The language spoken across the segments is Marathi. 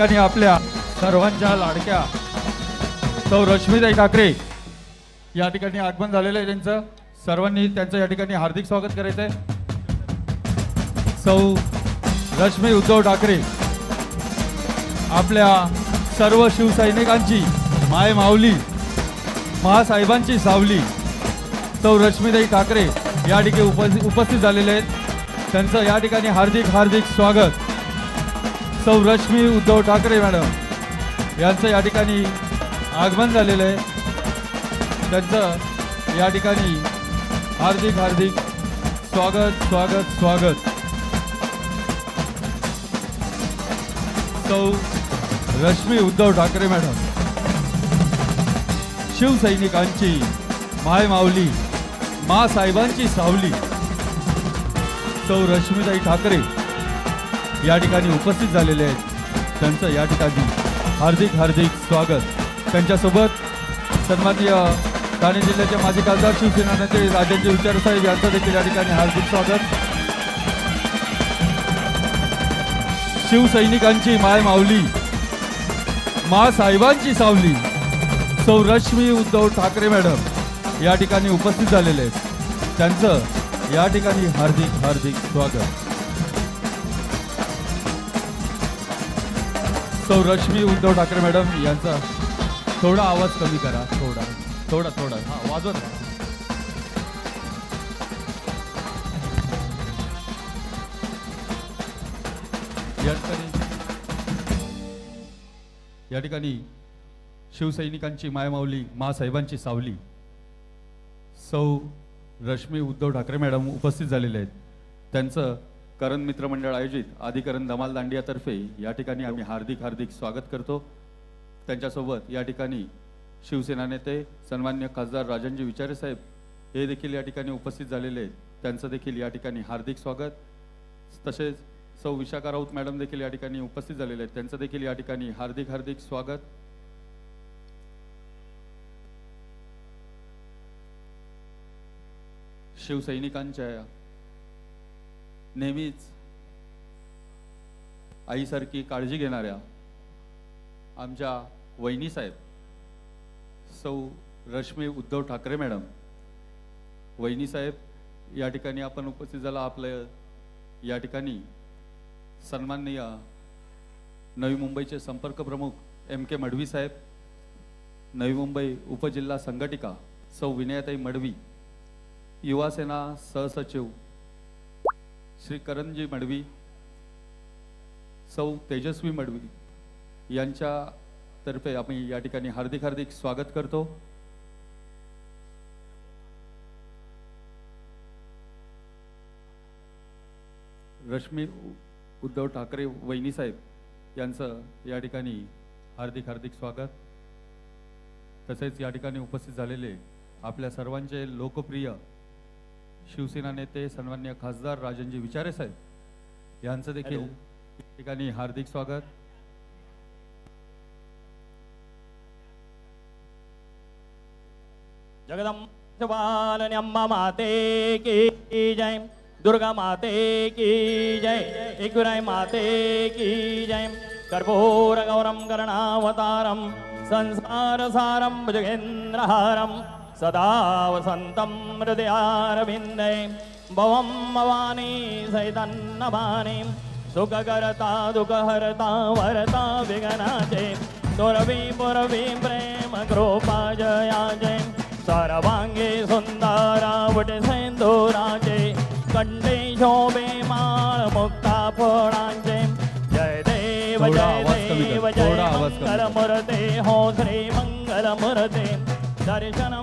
ठिकाणी आपल्या सर्वांच्या लाडक्या सौ रश्मीताई ठाकरे या ठिकाणी आगमन झालेलं आहे. त्यांचं सर्वांनी त्यांचं या ठिकाणी हार्दिक स्वागत करायचं आहे सौ रश्मी उद्धव ठाकरे आपल्या सर्व शिवसैनिकांची माय माऊली महासाहेबांची सावली सौ रश्मीताई ठाकरे या ठिकाणी उपस्थित उपस्थित झालेले आहेत. त्यांचं या ठिकाणी हार्दिक हार्दिक स्वागत. सौ रश्मी उद्धव ठाकरे मॅडम यांचं या ठिकाणी आगमन झालेलं आहे. त्यांचं या ठिकाणी हार्दिक हार्दिक स्वागत स्वागत स्वागत. सौ रश्मी उद्धव ठाकरे मॅडम. शिवसैनिकांची माय माऊली मा साहेबांची सावली. सौ रश्मीताई ठाकरे या ठिकाणी उपस्थित झालेले आहेत. त्यांचं या ठिकाणी हार्दिक हार्दिक स्वागत. त्यांच्यासोबत सन्माननीय ठाणे जिल्ह्याचे माजी खासदार शिवसेनाचे नेते राजेंद्र साहेब यांचं देखील या ठिकाणी हार्दिक स्वागत. शिवसैनिकांची माय माऊली मा साहेबांची सावली सौ रश्मी उद्धव ठाकरे मॅडम या ठिकाणी उपस्थित झालेले आहेत. त्यांचं या ठिकाणी हार्दिक हार्दिक स्वागत. सौ रश्मी उद्धव ठाकरे मॅडम यांचा थोडा आवाज कमी करा. थोडा थोडा थोडा. हा वाजवत या ठिकाणी या ठिकाणी शिवसैनिकांची मायमाऊली मासाहेबांची सावली. सौ रश्मी उद्धव ठाकरे मॅडम उपस्थित झालेले आहेत. त्यांचं करण मित्र मंडळ आयोजित आधिकरण धमाल दांडियातर्फे या ठिकाणी आम्ही हार्दिक हार्दिक स्वागत करतो. त्यांच्यासोबत या ठिकाणी शिवसेना नेते सन्मान्य खासदार राजनजी विचारे साहेब हे देखील या ठिकाणी उपस्थित झालेले आहेत. त्यांचं देखील या ठिकाणी हार्दिक स्वागत. तसेच सौ विशाखा राऊत मॅडम देखील या ठिकाणी उपस्थित झालेले आहेत. त्यांचं देखील या ठिकाणी हार्दिक हार्दिक स्वागत. शिवसैनिकांच्या नेहमीच आईसारखी काळजी घेणाऱ्या आमच्या वहिनी साहेब सौ रश्मी उद्धव ठाकरे मॅडम वहिनी साहेब या ठिकाणी आपण उपस्थित झाला. आपलं या ठिकाणी सन्माननीय नवी मुंबईचे संपर्क प्रमुख एम के मडवी साहेब नवी मुंबई उपजिल्हा संघटिका सौ विनयाताई मडवी युवासेना सहसचिव श्री करणजी मडवी सौ तेजस्वी मडवी यांच्या तर्फे आम्ही या ठिकाणी हार्दिक हार्दिक स्वागत करतो. रश्मी उद्धव ठाकरे वहिनी साहेब यांचं या ठिकाणी हार्दिक हार्दिक स्वागत. तसेच या ठिकाणी उपस्थित झालेले आपल्या सर्वांचे लोकप्रिय शिवसेना नेते सन्मान्य खासदार राजनजी विचारे साहेब यांचं देखील ठिकाणी हार्दिक स्वागत. जगदम्बालनि अम्मा माते की जय दुर्गा माते की जय एकविराय माते की जय कर्पूर गौरम कर्णावतारम संसार सारम भुजगेन्द्रहारम सदा वसन्तं हृदयारविन्दे भवं भवानी सैतन्नभानि सुखकर्ता दुःखहर्ता वरता विघ्नाचे दुर्वी पुरवी प्रेम कृपा जयाचे सर्वांगी सुंदरा वटे सेंदुराचे कंठे शोभे माळ मुक्ता फळांचे जय देव जय देव जय थोडा आवाज कमी कर. मंगल मूर्ते हो श्री मंगल मूर्ते दर्शन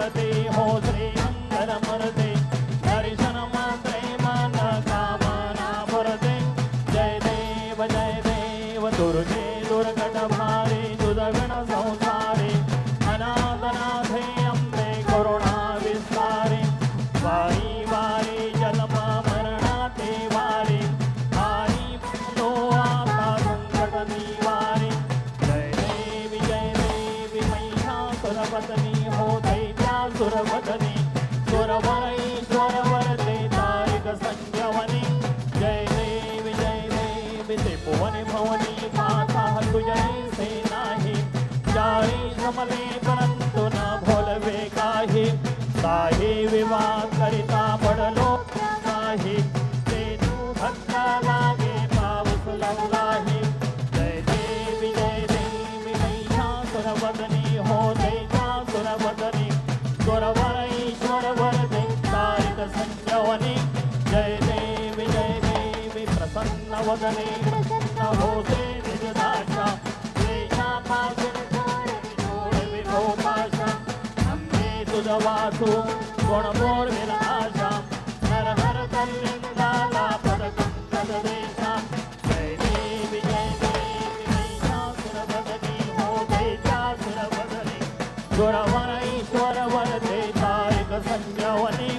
ಭಾರತೇ जमले परंतु न भोलवे काही. काही विवाह करिता पडलो काही ते तू भक्ता लागे पाऊस लावलाही. जय देवी जय देवी महिषासुरवदनी हो दैत्यासुरवदनी सुरवर ईश्वर वरदे तारिक संजवनी. जय देवी जय देवी प्रसन्न वदने. प्रसन्न होते निजदाशा क्लेशापासून अंबे तुझ वासू गुणमोर विनाशा हर हर तल्लिंगाला पदकुंडल देशा जय देवी जय देवी महिषासुरवदनी हो दैत्यासुरवदनी सुरवर ईश्वर वरदे तारिक संजवनी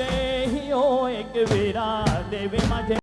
ये ही हो एक वीरा देवी माझे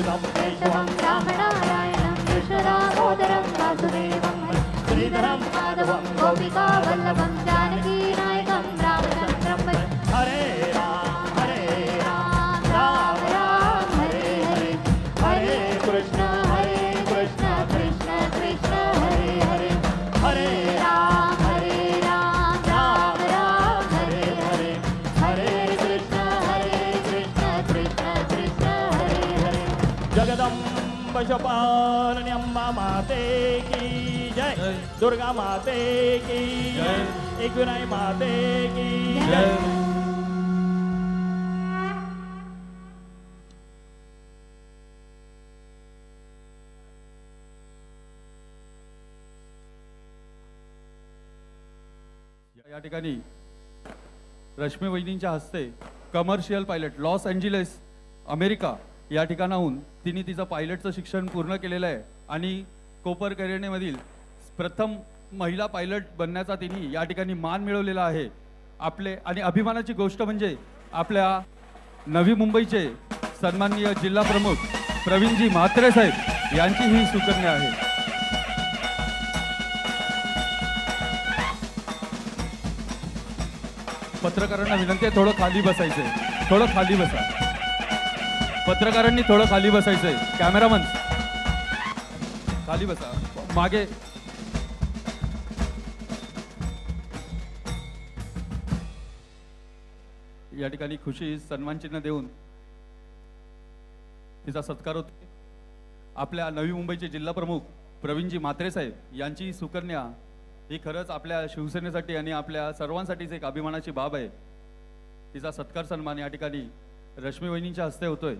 అచ్యుతం కేశవం రామనారాయణం యశరామోదరం వాసుదేవం శ్రీధరం మాధవం గోపికా వల్లభం జానకీ जगदम्ब शपालनि अम्बा माते की जय. दुर्गा माते की जय. एकविनाई माते की जय. या ठिकाणी रश्मी वहिनींच्या हस्ते commercial pilot Los Angeles America या ठिकाणाहून तिने तिचं पायलटचं शिक्षण पूर्ण केलेलं आहे. आणि कोपर कॅरेनेमधील प्रथम महिला पायलट बनण्याचा तिने या ठिकाणी मान मिळवलेला आहे. आपले आणि अभिमानाची गोष्ट म्हणजे आपल्या नवी मुंबईचे सन्माननीय जिल्हा प्रमुख प्रवीणजी म्हात्रे साहेब यांची ही सुकन्या आहे. पत्रकारांना विनंती आहे थोडं खाली बसायचं थोडं खाली बसा. पत्रकारांनी थोडं खाली बसायचंय. कॅमेरामन खाली बसा. मागे. या ठिकाणी खुशी सन्मान चिन्ह देऊन तिचा सत्कार होतो. आपल्या नवी मुंबईचे जिल्हा प्रमुख प्रवीणजी म्हात्रे साहेब यांची सुकन्या ही खरंच आपल्या शिवसेनेसाठी आणि आपल्या सर्वांसाठीच एक अभिमानाची बाब आहे. तिचा सत्कार सन्मान या ठिकाणी रश्मी वहिनींच्या हस्ते होतोय.